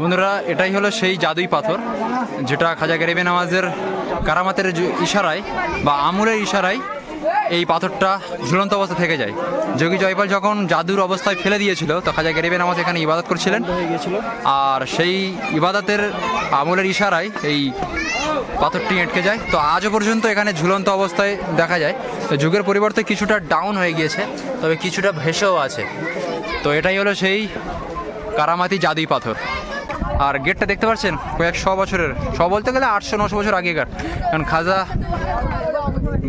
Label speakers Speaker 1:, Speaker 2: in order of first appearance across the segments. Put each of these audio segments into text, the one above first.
Speaker 1: বন্ধুরা, এটাই হলো সেই জাদুই পাথর, যেটা খাজা গরিবে নামাজের কারামাতের ইশারায় বা আমুরের ইশারায় এই পাথরটা ঝুলন্ত অবস্থা থেকে যায়। যোগী জয়পাল যখন জাদুর অবস্থায় ফেলে দিয়েছিল, তো খাজা গরিবে নামাজ এখানে ইবাদত করছিলেন। আর সেই ইবাদতের আমলের ইশারায় এই পাথরটি আটকে যায়। তো আজও পর্যন্ত এখানে ঝুলন্ত অবস্থায় দেখা যায়। তো যুগের পরিবর্তে কিছুটা ডাউন হয়ে গিয়েছে, তবে কিছুটা ভেসেও আছে। তো এটাই হলো সেই কারামাতি জাদুই পাথর। আর গেটটা দেখতে পাচ্ছেন? কয়েক শ বছরের। শ বলতে গেলে আটশো, নশো বছর আগেকার। কারণ খাজা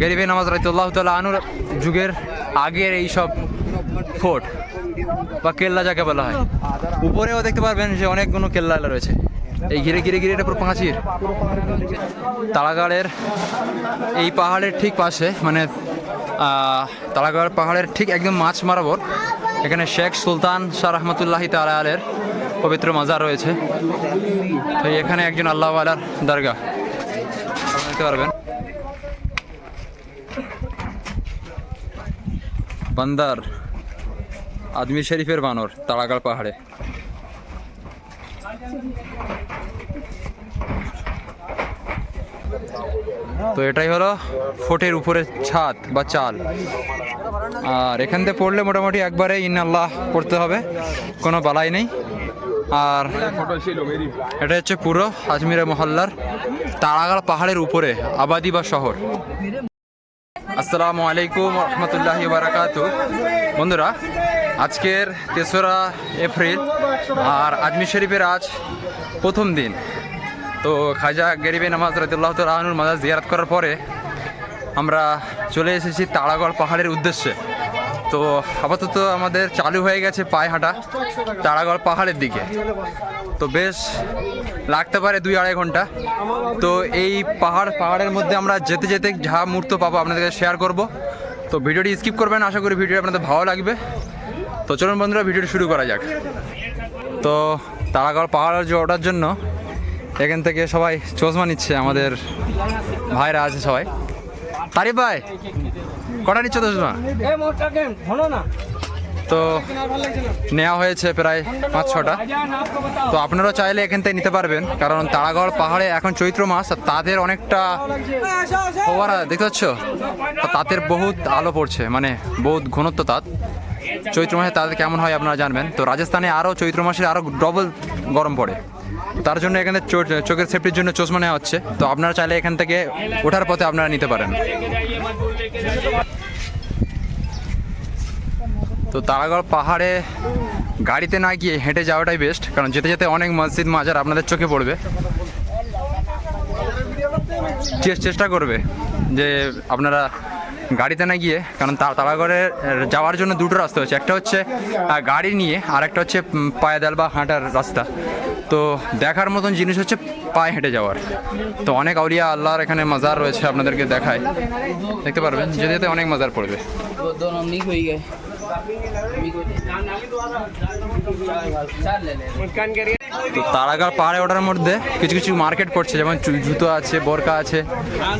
Speaker 1: গরিবে নামাজ রাইতুল্লাহ তাল্লাহ আনুর যুগের আগের এই সব ফোর্ট বা কেল্লা যাকে বলা হয়। উপরেও দেখতে পারবেন যে অনেকগুলো কেল্লা রয়েছে। এই ঘিরে ঘিরে ঘিরে এটা পুরো পাঁচির। তালাগাড়ের এই পাহাড়ের ঠিক পাশে মানে তালাগড় পাহাড়ের ঠিক একদম মাছ মারাবর এখানে শেখ সুলতান শাহ রহমতুল্লাহি তালা আলের পবিত্র মাজার রয়েছে। তো এখানে একজন আল্লাহ আলার দরগা। দেখতে পারবেন। বান্দার আদমি শরীফের বানর তাড়াগাড় পাহাড়ে। তো এটাই হলো ফোটের উপরে ছাদ বা চাল। আর এখান থেকে পড়লে মোটামুটি একবারে ইন আল্লাহ পড়তে হবে, কোনো বালাই নেই। আর এটা হচ্ছে পুরো আজমিরা মহল্লার তাড়াগাড় পাহাড়ের উপরে আবাদি বা শহর। আসসালামু আলাইকুম রহমতুল্লাহ বারাকাত। বন্ধুরা, আজকের তেসরা এপ্রিল আর আজমির শরীফের আজ প্রথম দিন। তো খাজা গরিবে নামাজ রাতুল্লাহ তালুর মাজার জিয়ারত করার পরে আমরা চলে এসেছি তারাগড় পাহাড়ের উদ্দেশ্যে। তো আপাতত আমাদের চালু হয়ে গেছে পায়ে হাঁটা তারাগড় পাহাড়ের দিকে। তো বেশ লাগতে পারে দুই আড়াই ঘণ্টা। তো এই পাহাড়, পাহাড়ের মধ্যে আমরা যেতে যেতে যা মুহূর্ত পাবো আপনাদেরকে শেয়ার করব। তো ভিডিওটি স্কিপ করবেন, আশা করি ভিডিও আপনাদের ভালো লাগবে। তো চলুন বন্ধুরা, ভিডিওটি শুরু করা যাক। তো তারাগড় পাহাড় যে ওঠার জন্য, এখান থেকে সবাই চশমা নিচ্ছে, আমাদের ভাইরা আছে সবাই। তারিফ ভাই! কটা নিচ্ছে
Speaker 2: শোনো না।
Speaker 1: তো নেওয়া হয়েছে প্রায় পাঁচ ছটা। তো আপনারাও চাইলে এখান থেকে নিতে পারবেন কারণ তারাগড় পাহাড়ে এখন চৈত্র মাস আর তাদের অনেকটা ফোয়ারা দেখতে পাচ্ছ? তো তাদের বহুত আলো পড়ছে মানে বহুত ঘনত্ব তাঁত চৈত্র মাসে তাদের কেমন হয় আপনারা জানবেন। তো রাজস্থানে আরও চৈত্র মাসে আরও ডবল গরম পড়ে। তার জন্য এখানে চো- চোখের সেফটির জন্য চশমা নেওয়া হচ্ছে। তো আপনারা চাইলে এখান থেকে ওঠার পথে আপনারা নিতে পারেন। তো তারাগড় পাহাড়ে গাড়িতে না গিয়ে হেঁটে যাওয়াটাই বেস্ট কারণ যেতে যেতে অনেক মসজিদ মাজার আপনাদের চোখে পড়বে। চেষ্টা করবে যে আপনারা গাড়িতে না গিয়ে, কারণ তালাগড়ে যাওয়ার জন্য দুটো রাস্তা হচ্ছে একটা হচ্ছে গাড়ি নিয়ে, আর একটা হচ্ছে পায়দাল বা হাঁটার রাস্তা। তো দেখার মতন জিনিস হচ্ছে পায়ে হেঁটে যাওয়ার। তো অনেক আউলিয়া আল্লাহর এখানে মাজার রয়েছে, আপনাদেরকে দেখায়। দেখতে পারবেন, যেতে যেতে অনেক মাজার পড়বে। তো তারাগাড় পাহাড়ে ওঠার মধ্যে কিছু কিছু মার্কেট পড়ছে, যেমন জুতো আছে, বোরকা আছে,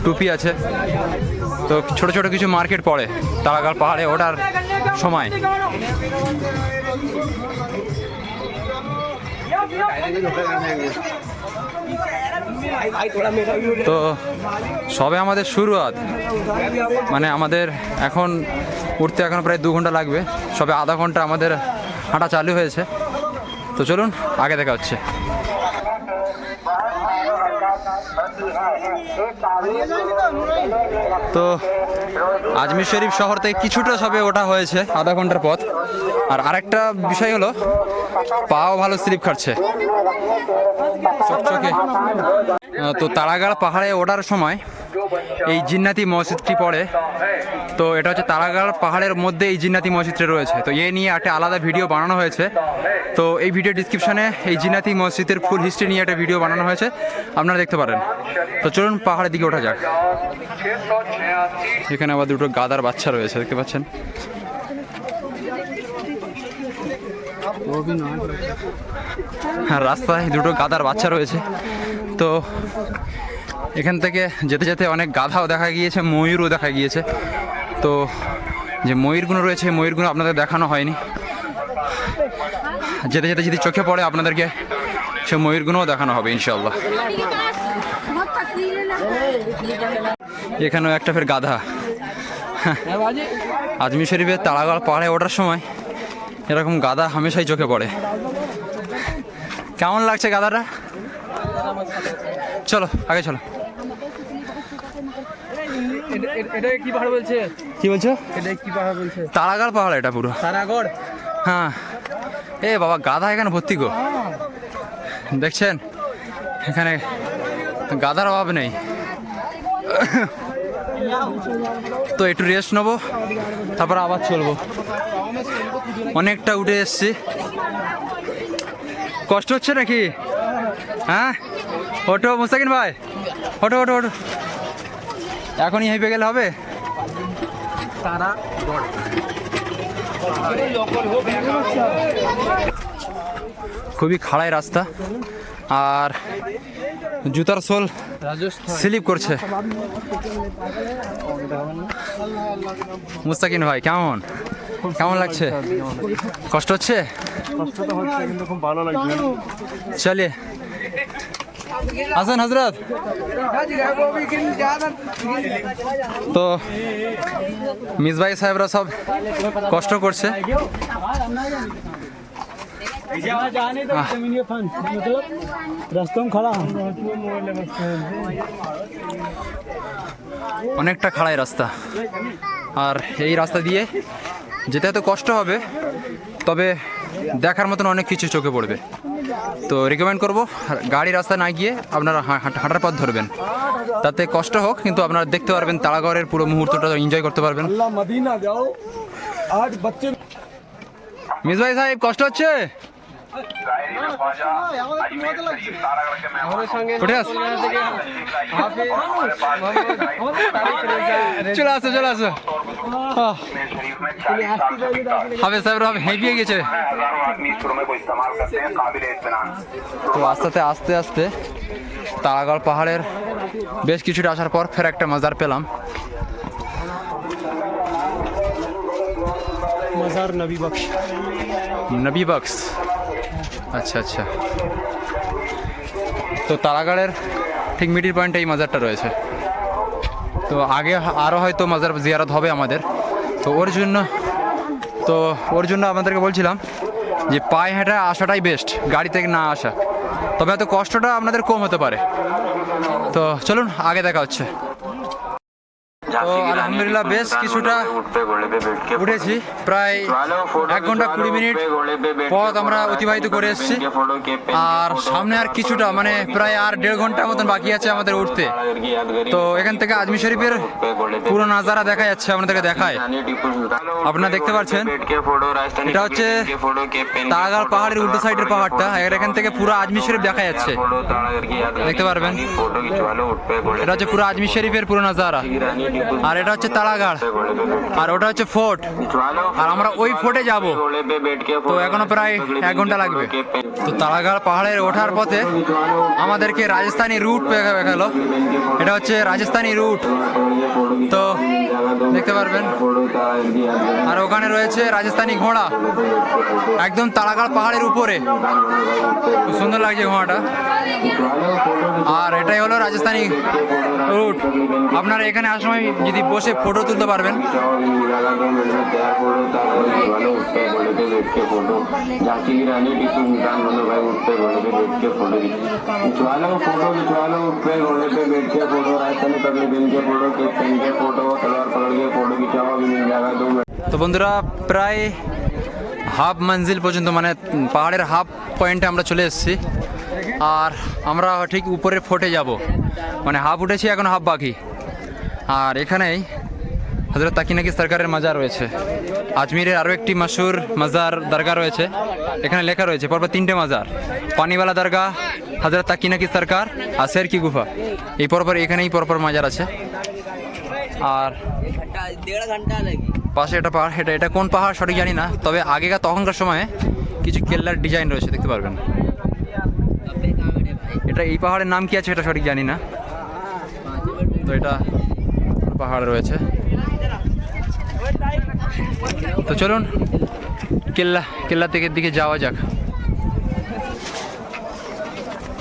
Speaker 1: টুপি আছে। তো ছোট ছোট কিছু মার্কেট পড়ে তারাগাড় পাহাড়ে ওঠার সময়। তো সবে আমাদের শুরুয়াত। মানে আমাদের এখন উঠতে এখন প্রায় দু ঘণ্টা লাগবে। সবে আধা ঘণ্টা আমাদের হাঁটা চালু হয়েছে। তো চলুন, আগে দেখা হচ্ছে। তো আজমির শরীফ শহর থেকে কিছুটা সবে ওঠা হয়েছে আধা ঘণ্টার পথ। আর আরেকটা বিষয় হলো, পাও ভালো স্লিপ খাচ্ছে। তো তারাগাড় পাহাড়ে ওঠার সময় এই জিন্নাতি মসজিদটি পড়ে। তো এটা হচ্ছে তারাগাড় পাহাড়ের মধ্যে এই জিন্নাতি মসজিদটি রয়েছে। তো এ নিয়ে একটা আলাদা ভিডিও বানানো হয়েছে। তো এই ভিডিও ডিসক্রিপশনে এই জিন্নাতি মসজিদের ফুল হিস্ট্রি নিয়ে একটা ভিডিও বানানো হয়েছে। আপনারা দেখতে পারেন। তো চলুন পাহাড়ের দিকে ওঠা যাক। এখানে আবার দুটো গাদার বাচ্চা রয়েছে, দেখতে পাচ্ছেন? হ্যাঁ রাস্তায় দুটো গাদার বাচ্চা রয়েছে। তো এখান থেকে যেতে যেতে অনেক গাধাও দেখা গিয়েছে, ময়ূরও দেখা গিয়েছে। তো যে ময়ূরগুলো রয়েছে ময়ূরগুলো আপনাদের দেখানো হয়নি। যেতে যেতে যদি চোখে পড়ে আপনাদেরকে সে ময়ূরগুলোও দেখানো হবে ইনশাল্লাহ এখানেও একটা ফের গাধা। আজমি শরীফের তাড়াগড় পাহাড়ে ওঠার সময় এরকম গাধা হামেশাই চোখে পড়ে। কেমন লাগছে গাধাটা? চলো আগে চলো।
Speaker 2: এটা কি পাহাড় বলছে?
Speaker 1: কি বলছো?
Speaker 2: এটা কি পাহাড় বলছে?
Speaker 1: তাড়াগড় পাহাড় এটা পুরো।
Speaker 2: তারাগড়?
Speaker 1: হ্যাঁ। এ বাবা গাধা এখানে ভর্তি গো। দেখছেন? এখানে গাধার অভাব নেই। তো একটু রেস্ট নেব তারপর আবার চলবো। অনেকটা উঠে এসছি। কষ্ট হচ্ছে নাকি? হ্যাঁ? ওটো মুস্তাকিন ভাই। ওটো ওটো ওটো এখনই হেঁপে গেলে হবে? খুবই খাড়াই রাস্তা। আর জুতার সোল স্লিপ করছে। মুস্তাকিন ভাই কেমন? কেমন লাগছে? কষ্ট হচ্ছে?
Speaker 2: কষ্ট তো হচ্ছে কিন্তু খুব ভালো লাগছে।
Speaker 1: চলিয়ে হাসান, হজরত। তো মিসবাই সাহেবরা সব কষ্ট করছে। অনেকটা খাড়াই রাস্তা। আর এই রাস্তা দিয়ে যেতে এত কষ্ট হবে, তবে দেখার মতন অনেক কিছু চোখে পড়বে। তো রেকমেন্ড করব গাড়ি রাস্তা না গিয়ে আপনারা হাঁটার পথ ধরবেন। তাতে কষ্ট হোক কিন্তু আপনারা দেখতে পারবেন তারাগড়ের পুরো মুহূর্তটা এনজয় করতে পারবেন।
Speaker 2: মিস
Speaker 1: ভাই সাহেব কষ্ট হচ্ছে? চলে আসো চলে আসো। হাফেজ সাহেব হেঁপিয়ে গেছে। তো আস্তে আস্তে আস্তে তারাগড় পাহাড়ের বেশ কিছুটা আসার পর ফের একটা মজার পেলাম।
Speaker 2: মজার নবী বক্স।
Speaker 1: নবী বক্স। আচ্ছা আচ্ছা। তো তারাগড়ের ঠিক মিডিল পয়েন্টে এই মাজারটা রয়েছে। তো আগে আরও হয়তো মাজার জিয়ারত হবে আমাদের। তো ওর জন্য, তো ওর জন্য আপনাদেরকে বলছিলাম যে পায়ে হেঁটে আসাটাই বেস্ট গাড়ি থেকে না আসা। তবে হয়তো কষ্টটা আপনাদের কম হতে পারে। তো চলুন, আগে দেখা হচ্ছে। তো আলহামদুলিল্লাহ বেশ কিছুটা উঠেছি। প্রায় এক ঘণ্টা কুড়ি মিনিট পথ আমরা অতিবাহিত করে এসেছি। আর সামনে আর কিছুটা মানে প্রায় আর দেড় ঘণ্টা মতন বাকি আছে আমাদের উঠতে। তো এখান থেকে আজমি শরীফের পুরো নাজারা দেখা যাচ্ছে আপনাদেরকে দেখায়। আপনারা দেখতে পাচ্ছেন এটা হচ্ছে তারাগাড় পাহাড়ের উল্টো সাইডের পাহাড়টা এখান থেকে পুরো আজমি শরীফ দেখা যাচ্ছে। দেখতে পারবেন? এটা হচ্ছে পুরো আজমি শরীফের পুরো নাজারা। আর এটা হচ্ছে তালাগাড়। আর ওটা হচ্ছে ফোর্ট। আর আমরা ওই ফোর্টে যাব। তো এখনও প্রায় এক ঘণ্টা লাগবে। তো তারাগাড় পাহাড়ের ওঠার পথে আমাদেরকে রাজস্থানি রুট গেল এটা হচ্ছে রাজস্থানি রুট। তো দেখতে পারবেন আর ওখানে রয়েছে রাজস্থানি ঘোড়া একদম তারাগাড় পাহাড়ের উপরে খুব সুন্দর লাগছে ঘোড়াটা আর এটাই হলো রাজস্থানি রুট আপনারা এখানে আসার সময় যদি বসে ফটো তুলতে পারবেন
Speaker 3: झांसी की रानी टीपू सुल्तान दोनों भाई उठ पे घोड़े पे बैठ के फोटो खिंचवा लो फोटो खिंचवा लो उठ पे घोड़े पे बैठ के फोटो राजस्थानी पगड़ी पहन के फोटो कैप्टन के फोटो तलवार पकड़ के
Speaker 1: তো বন্ধুরা, প্রায় হাফ মঞ্জিল পর্যন্ত মানে পাহাড়ের হাফ পয়েন্টে আমরা চলে এসেছি। আর আমরা ঠিক উপরে ফোটে যাব। মানে হাফ উঠেছি, এখন হাফ বাকি। আর এখানেই হজরত তাকিনাকি সরকারের মাজার রয়েছে। আজমিরের আরও একটি মাসুর মাজার দরগা রয়েছে। এখানে লেখা রয়েছে, পরপর তিনটে মাজার। পানিওয়ালা দরগা, হজরত তাকিনাকি সরকার আর শের কি গুফা। এই পরপর, এখানেই পরপর মাজার আছে। আর পাশে এটা পাহাড়, এটা এটা কোন পাহাড় সঠিক জানি না, তবে আগেকার, তখনকার সময়ে কিছু কেল্লার ডিজাইন রয়েছে, দেখতে পারবেন। এটা এই পাহাড়ের নাম কি আছে এটা সঠিক জানি না। তো এটা পাহাড় রয়েছে। তো চলুন, কেল্লা কেল্লা থেকে দিকে যাওয়া যাক।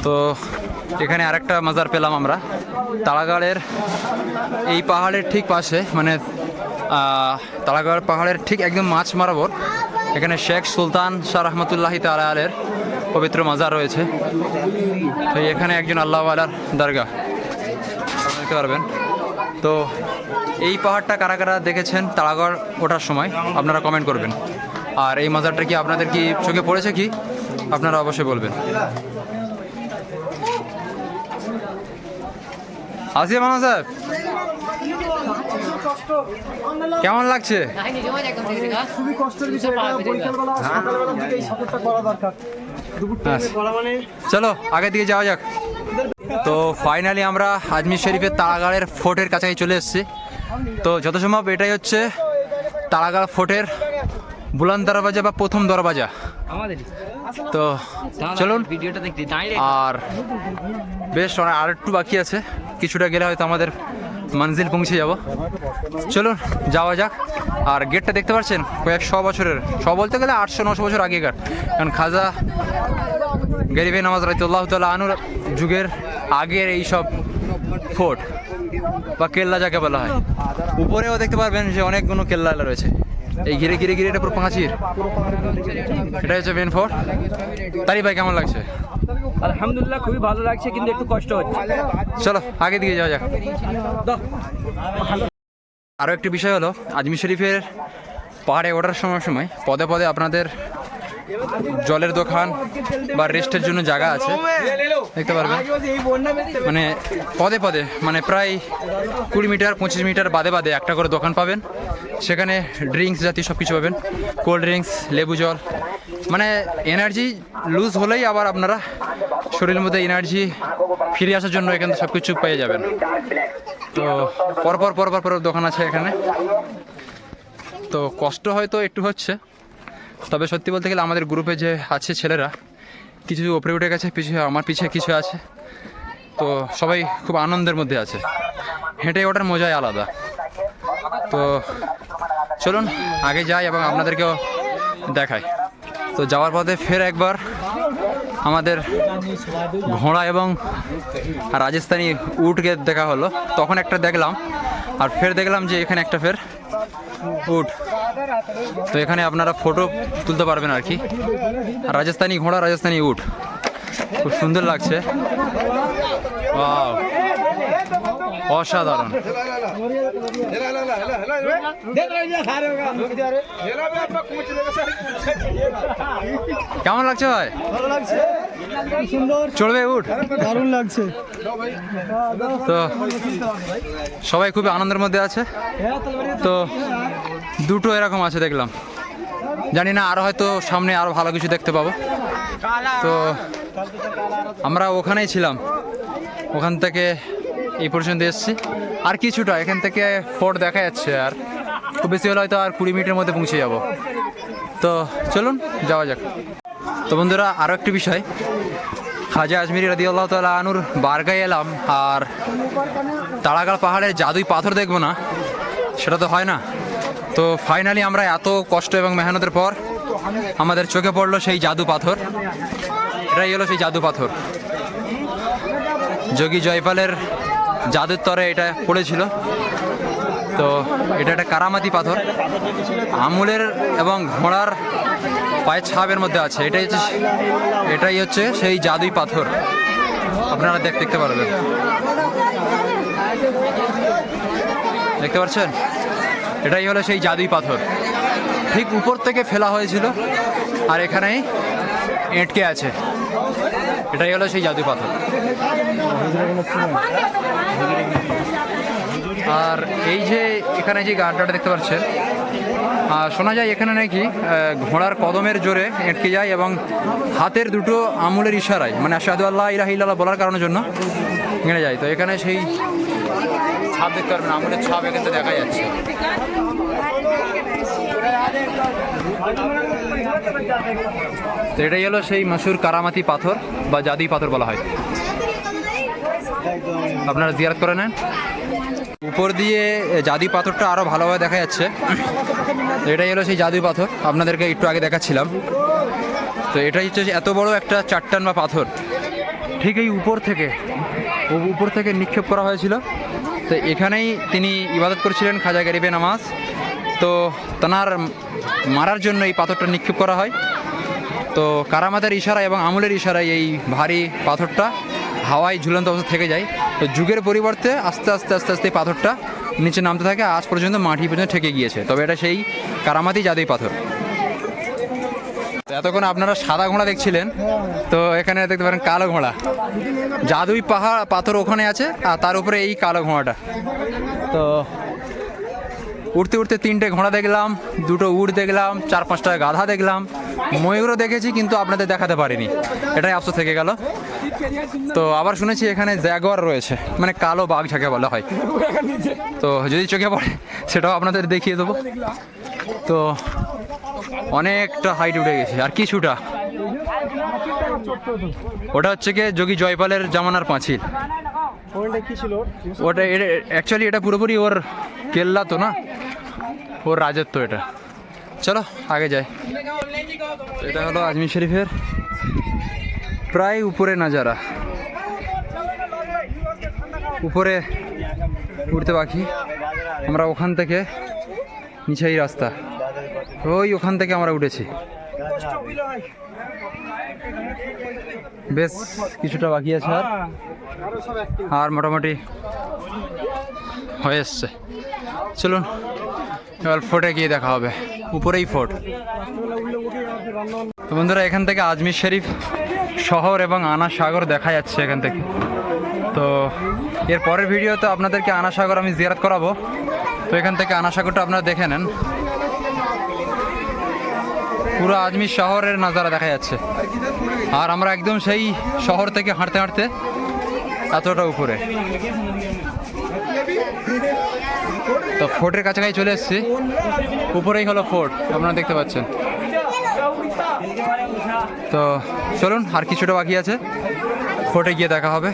Speaker 1: তো এখানে আরেকটা মজার পেলাম আমরা। তালাগড়ের এই পাহাড়ের ঠিক পাশে মানে আহ, তালাগড় পাহাড়ের ঠিক একদম মাছ মারাবর এখানে শেখ সুলতান শাহ রহমতুল্লাহি তালা আলের পবিত্র মাজার রয়েছে। তো এখানে একজন আল্লাহ আলার দরগা দেখতে পারবেন। তো এই পাহাড়টা কারা কারা দেখেছেন তারাগড় ওঠার সময় আপনারা কমেন্ট করবেন। আর এই মাজারটা কি আপনাদের কি চোখে পড়েছে কি? আপনারা অবশ্যই বলবেন। আসিয়া মামা সাহেব। কেমন লাগছে?
Speaker 2: খুবই কষ্টের বিষয় সকালবেলার দিকে এই সাপোর্টটা করা দরকার দুপুর
Speaker 1: আচ্ছা।
Speaker 2: মানে
Speaker 1: চলো আগের দিকে যাওয়া যাক। তো ফাইনালি আমরা আজমির শরীফের তারাগাড়ের ফোর্টের কাছাকাছি চলে এসেছি। তো যত সম্ভব এটাই হচ্ছে তারাগাড় ফোর্টের বুলান দরবাজা বা প্রথম দরবাজা তো চলুন।
Speaker 4: ভিডিওটা দেখতে
Speaker 1: আর বেশ অনেক আর একটু বাকি আছে। কিছুটা গেলে হয়তো আমাদের মঞ্জিল পৌঁছে যাব। চলুন, যাওয়া যাক। আর গেটটা দেখতে পাচ্ছেন? কয়েক শ বছরের। শ বলতে গেলে আটশো, নশো বছর আগেকার। কারণ খাজা গরিবে নামাজ রাইতুল্লাহ তাল্লাহ আনুর যুগের আগের এই সব ফোর্ট, বা কেল্লা যাকে বলা হয়। উপরেও দেখতে পারবেন যে অনেকগুলো কেল্লা রয়েছে। এই ঘিরে ঘিরে ঘিরে এটা পুরো পাঁচির এটা হচ্ছে মেন ফোর তারি ভাই কেমন লাগছে?
Speaker 2: আলহামদুলিল্লাহ খুবই ভালো লাগছে কিন্তু একটু কষ্ট হচ্ছে।
Speaker 1: চলো আগে দিকে যাওয়া যাক। আরও একটি বিষয় হলো আজমির শরীফের পাহাড়ে ওঠার সময় সময় পদে পদে আপনাদের জলের দোকান বা রেস্টের জন্য জায়গা আছে, দেখতে পারবেন। মানে পদে পদে মানে প্রায় কুড়ি মিটার, পঁচিশ মিটার বাদে বাদে একটা করে দোকান পাবেন। সেখানে ড্রিঙ্কস জাতীয় সব কিছু পাবেন, কোল্ড ড্রিঙ্কস, লেবু জল। মানে এনার্জি লুজ হলেই আবার আপনারা শরীরের মধ্যে এনার্জি ফিরে আসার জন্য এখানে সব কিছু পেয়ে যাবেন। তো পরপর পরপর পর দোকান আছে এখানে। তো কষ্ট হয়তো একটু হচ্ছে তবে সত্যি বলতে গেলে আমাদের গ্রুপে যে আছে ছেলেরা, কিছু ওপরে উঠে গেছে, পিছু আমার পিছে কিছু আছে। তো সবাই খুব আনন্দের মধ্যে আছে। হেঁটে ওঠার মজাই আলাদা। তো চলুন, আগে যাই এবং আপনাদেরকেও দেখাই। তো যাওয়ার পথে ফের একবার আমাদের ঘোড়া এবং রাজস্থানি উটকে দেখা হলো। তখন একটা দেখলাম, আর ফের দেখলাম যে এখানে একটা ফের উট। তো এখানে আপনারা ফটো তুলতে পারবেন আর কি। আর রাজস্থানি ঘোড়া রাজস্থানি উঠ খুব সুন্দর লাগছে! অসাধারণ। কেমন লাগছে ভাই? চলবে উঠ
Speaker 2: দারুণ লাগছে।
Speaker 1: তো সবাই খুবই আনন্দের মধ্যে আছে। তো দুটো এরকম আছে, দেখলাম। জানি না আরও হয়তো সামনে আরও ভালো কিছু দেখতে পাবো। তো আমরা ওখানেই ছিলাম। ওখান থেকে এই পর্যন্ত এসেছি। আর কিছুটা, এখান থেকে ফোর্ট দেখা যাচ্ছে আর। খুব বেশি হলে হয়তো আর কুড়ি মিনিটের মধ্যে পৌঁছে যাব। তো চলুন, যাওয়া যাক। তো বন্ধুরা আরও একটি বিষয়। খাজা আজমিরি রাদি আল্লাহ তালা আনুর বারগায় এলাম আর তাড়াগাড় পাহাড়ের জাদুই পাথর দেখব না, সেটা তো হয় না। তো ফাইনালি আমরা এত কষ্ট এবং মেহনতের পর আমাদের চোখে পড়ল সেই জাদু পাথর। এটাই হলো সেই জাদু পাথর। যোগী জয়পালের জাদুর তরে এটা পড়েছিল। তো এটা একটা কারামাতি পাথর। আমুলের এবং ঘোড়ার পায়ের ছাপের মধ্যে আছে। এটাই হচ্ছে এটাই হচ্ছে সেই জাদুই পাথর। আপনারা দেখ দেখতে পারবেন। দেখতে পাচ্ছেন এটাই হলো সেই জাদুই পাথর। ঠিক উপর থেকে ফেলা হয়েছিল, আর এখানেই এঁটকে আছে। এটাই হলো সেই জাদুই পাথর। আর এই যে এখানে যে গানটা দেখতে পাচ্ছেন শোনা যায় এখানে নাকি ঘোড়ার কদমের জোরে এঁটকে যায় এবং হাতের দুটো আঙুলের ইশারায় মানে আসাদু আল্লাহ ইলাহ বলার কারণের জন্য এখানে যায়। তো এখানে সেই ছাপ দেখতে পারবেন, আঙুলের ছাপ এখান দেখা যাচ্ছে। এটাই হলো সেই মাসুর কারামাতি পাথর, বা জাদি পাথর বলা হয়। আপনারা জিয়ারত করে নেন। উপর দিয়ে জাদি পাথরটা আরও ভালোভাবে দেখা যাচ্ছে। এটাই হলো সেই জাদু পাথর, আপনাদেরকে একটু আগে দেখাচ্ছিলাম। তো এটাই হচ্ছে এত বড় একটা চারটান বা পাথর। ঠিক এই উপর থেকে উপর থেকে নিক্ষেপ করা হয়েছিল। তো এখানেই তিনি ইবাদত করছিলেন, খাজা গরিবে নামাজ। তো তানার মারার জন্য এই পাথরটা নিক্ষেপ করা হয়। তো কারামাতের ইশারা এবং আমলের ইশারায় এই ভারী পাথরটা হাওয়ায় ঝুলন্ত অবস্থা থেকে যায়। তো যুগের পরিবর্তে আস্তে আস্তে আস্তে আস্তে এই পাথরটা নিচে নামতে থাকে আজ পর্যন্ত মাটি পর্যন্ত ঠেকে গিয়েছে। তবে এটা সেই কারামাতি জাদুই পাথর। এতক্ষণ আপনারা সাদা ঘোড়া দেখছিলেন। তো এখানে দেখতে পারেন কালো ঘোড়া। জাদুই পাহাড়, পাথর ওখানে আছে, আর তার উপরে এই কালো ঘোড়াটা। তো উঠতে উঠতে তিনটে ঘোড়া দেখলাম, দুটো উট দেখলাম, চার পাঁচটা গাধা দেখলাম। ময়ূরও দেখেছি, কিন্তু আপনাদের দেখাতে পারিনি। এটাই আফসোস থেকে গেল। তো আবার শুনেছি এখানে জ্যাগোয়ার রয়েছে মানে কালো বাঘ যাকে বলা হয়। তো যদি চোখে পড়ে, সেটাও আপনাদের দেখিয়ে দেবো। তো অনেকটা হাইট উঠে গেছে, আর কিছুটা। ওটা হচ্ছে কি যোগী জয়পালের জামানার পাঁচিল। ওটা অ্যাকচুয়ালি এটা পুরোপুরি ওর কেল্লা তো না? ওর রাজত্ব এটা। চলো, আগে যাই। এটা হলো আজমির শরীফের প্রায় উপরে নাজারা উপরে উঠতে বাকি। আমরা ওখান থেকে নিচেই রাস্তা। ওই ওখান থেকে আমরা উঠেছি। বেশ, কিছুটা বাকি আছে আর। আর মোটামুটি হয়ে এসছে। চলুন, এবার ফোর্টে গিয়ে দেখা হবে। উপরেই ফোর্ট। তো বন্ধুরা, এখান থেকে আজমির শরীফ শহর এবং আনা সাগর দেখা যাচ্ছে এখান থেকে। তো এর পরের ভিডিওতে আপনাদেরকে আনা সাগর আমি জিয়ারত করাবো। তো এখান থেকে আনা সাগরটা আপনারা দেখে নেন। পুরো আজমির শহরের নাজারা দেখা যাচ্ছে। আর আমরা একদম সেই শহর থেকে হাঁটতে হাঁটতে এতটা উপরে। তো ফোর্টের কাছাকাছি চলে এসেছি। উপরেই হলো ফোর্ট, আপনারা দেখতে পাচ্ছেন। তো চলুন, আর কিছুটা বাকি আছে। ফোর্টে গিয়ে দেখা হবে।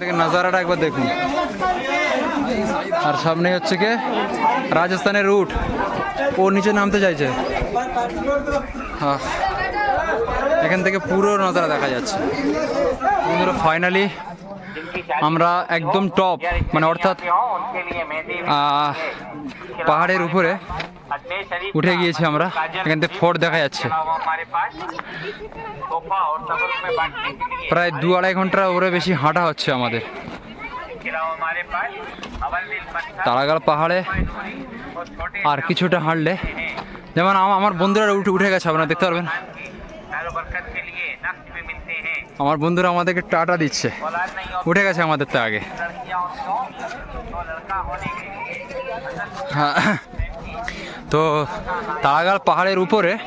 Speaker 1: থেকে নাজারাটা একবার দেখুন। আর সামনে হচ্ছে কি রাজস্থানের রুট। ও নিচে নামতে চাইছে। এখান থেকে পুরো নজারা দেখা যাচ্ছে। বন্ধুরা ফাইনালি আমরা একদম টপ মানে অর্থাৎ পাহাড়ের উপরে উঠে গিয়েছি আমরা। এখান থেকে ফোর্ট দেখা যাচ্ছে। প্রায় দু আড়াই ঘণ্টার ওরে বেশি হাঁটা হচ্ছে আমাদের। তারাগাল পাহাড়ে আর কিছুটা হাঁটলে যেমন আম- আমার বন্ধুরা উঠে উঠে গেছে, আপনারা দেখতে পারবেন। আমার বন্ধুরা আমাদেরকে টাটা দিচ্ছে। উঠে গেছে আমাদের তো আগে। হ্যাঁ। তো তারাগাল পাহাড়ের উপরে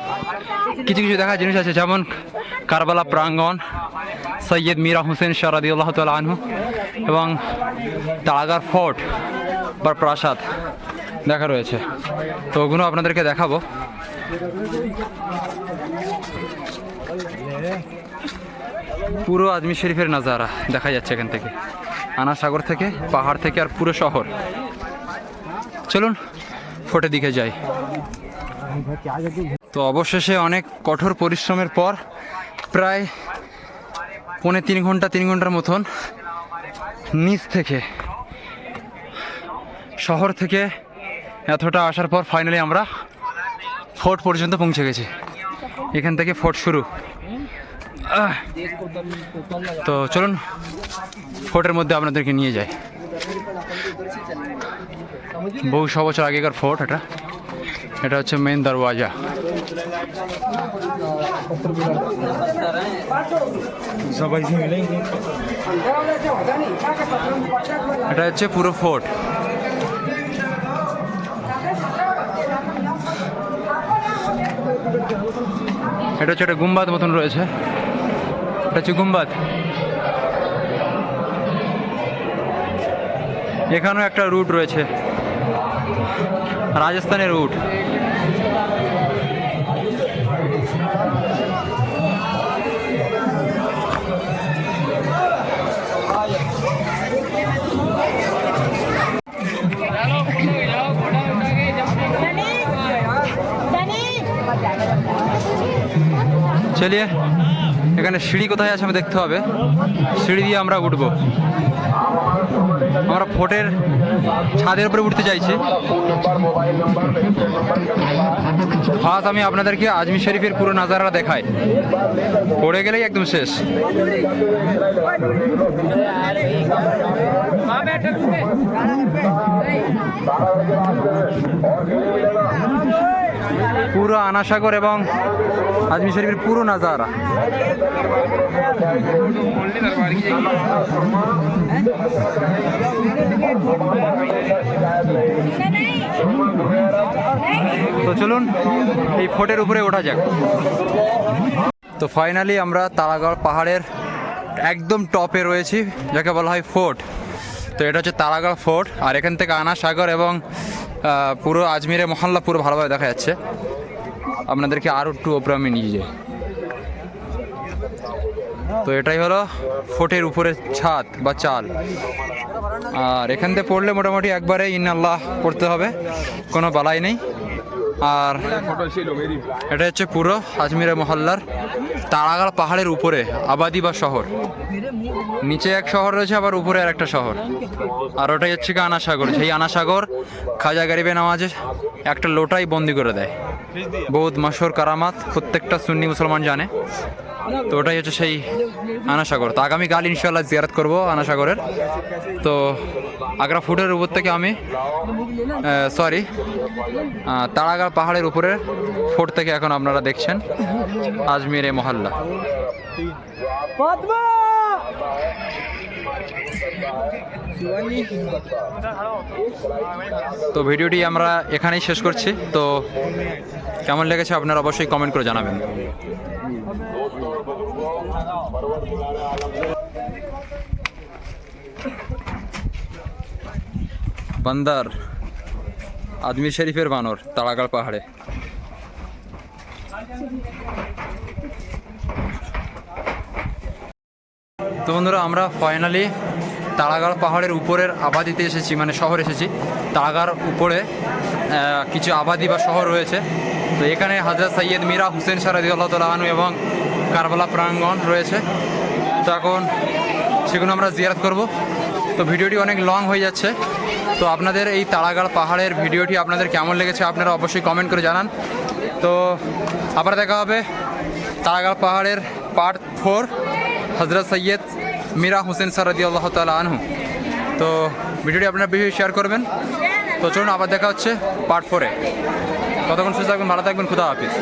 Speaker 1: কিছু কিছু দেখার জিনিস আছে, যেমন কারবালা প্রাঙ্গণ, সৈয়দ মীরা হোসেন শারাদি আল্লাহ আনহু এবং তারাগার ফোর্ট বা প্রাসাদ। দেখা রয়েছে। তো ওগুলো আপনাদেরকে দেখাবো। পুরো আজমির শরীফের নাজারা দেখা যাচ্ছে এখান থেকে। আনা সাগর থেকে, পাহাড় থেকে আর পুরো শহর। চলুন, ফোর্টের দিকে যাই। তো অবশেষে অনেক কঠোর পরিশ্রমের পর প্রায় পৌনে তিন ঘণ্টা, তিন ঘণ্টার মতন নিচ থেকে, শহর থেকে এতটা আসার পর ফাইনালি আমরা ফোর্ট পর্যন্ত পৌঁছে গেছি। এখান থেকে ফোর্ট শুরু। তো চলুন ফোর্টের মধ্যে আপনাদেরকে নিয়ে যাই। বহুশো বছর আগেকার ফোর্ট এটা। এটা হচ্ছে মেন দরওয়াজা। এটা হচ্ছে পুরো ফোর্ট এটা হচ্ছে একটা গুম্বাদ মতন রয়েছে। এটা হচ্ছে গুম্বাদ। এখানেও একটা রুট রয়েছে। রাজস্থানের রুট চলিয়ে, এখানে সিঁড়ি কোথায় আছে আমি দেখতে হবে। সিঁড়ি দিয়ে আমরা উঠব। আমরা ফোর্টের ছাদের উপরে উঠতে চাইছি। ফার্স্ট আমি আপনাদেরকে আজমি শরীফের পুরো নাজারা দেখাই। পড়ে গেলেই একদম শেষ। পুরো আনাসাগর এবং আজমির শরীফের পুরো নাজারা। তো চলুন, এই ফোর্টের উপরে ওঠা যাক। তো ফাইনালি আমরা তারাগড় পাহাড়ের একদম টপে রয়েছি, যাকে বলা হয় ফোর্ট। তো এটা হচ্ছে তারাগড় ফোর্ট, আর এখান থেকে আনা সাগর এবং পুরো আজমিরে মহল্লা পুরো ভালোভাবে দেখা যাচ্ছে। আপনাদেরকে আরও একটু ওপরে আমি নিয়ে যাই। তো এটাই হলো ফোটের উপরে ছাদ বা চাল। আর এখান থেকে পড়লে মোটামুটি একবারে ইন আল্লাহ পড়তে হবে, কোনো বালাই নেই। আর এটা হচ্ছে পুরো আজমিরে মহল্লার তারাগাড় পাহাড়ের উপরে আবাদি বা শহর। নিচে এক শহর রয়েছে, আবার উপরে আর একটা শহর। আর ওটাই হচ্ছে কি আনাসাগর। সেই আনাসাগর খাজা গারিবে নামাজে একটা লোটাই বন্দি করে দেয়। বহুত মশহুর কারামাত, প্রত্যেকটা সুন্নি মুসলমান জানে। তো ওটাই হচ্ছে সেই আনাসাগর। তো আগামীকাল ইনশাল্লাহ জিয়ারত করব আনাসাগরের। তো আগ্রা ফুটের উপর থেকে আমি সরি তারাগাড় পাহাড়ের উপরে ফোর্ট থেকে এখন আপনারা দেখছেন আজমির এ মহল্লা। তো ভিডিওটি আমরা এখানেই শেষ করছি। তো কেমন লেগেছে আপনারা অবশ্যই কমেন্ট করে জানাবেন। বান্দার আজমির শরীফের বানর তাড়াগাড় পাহাড়ে তো বন্ধুরা আমরা ফাইনালি তাড়াগাড় পাহাড়ের উপরের আবাদিতে এসেছি মানে শহর এসেছি। তাড়াগাড় উপরে কিছু আবাদি বা শহর রয়েছে। তো এখানে হাজরত সৈয়দ মীরা হুসেন সারাদি আল্লাহ তালু এবং কারবালা প্রাঙ্গণ রয়েছে। তো এখন সেগুলো আমরা জিয়ারত করব। তো ভিডিওটি অনেক লং হয়ে যাচ্ছে। তো আপনাদের এই তাড়াগাড় পাহাড়ের ভিডিওটি আপনাদের কেমন লেগেছে আপনারা অবশ্যই কমেন্ট করে জানান। তো আবার দেখা হবে তারাগাড় পাহাড়ের পার্ট ফোর হজরত সৈয়দ মীরা হোসেন সারদি আল্লাহ তালা আনহু। তো ভিডিওটি আপনারা বেশি শেয়ার করবেন। তো চলুন আবার দেখা হচ্ছে পার্ট ফোরে কতক্ষণ সুস্থ থাকবেন, ভালো থাকবেন, খুদা হাফিজ।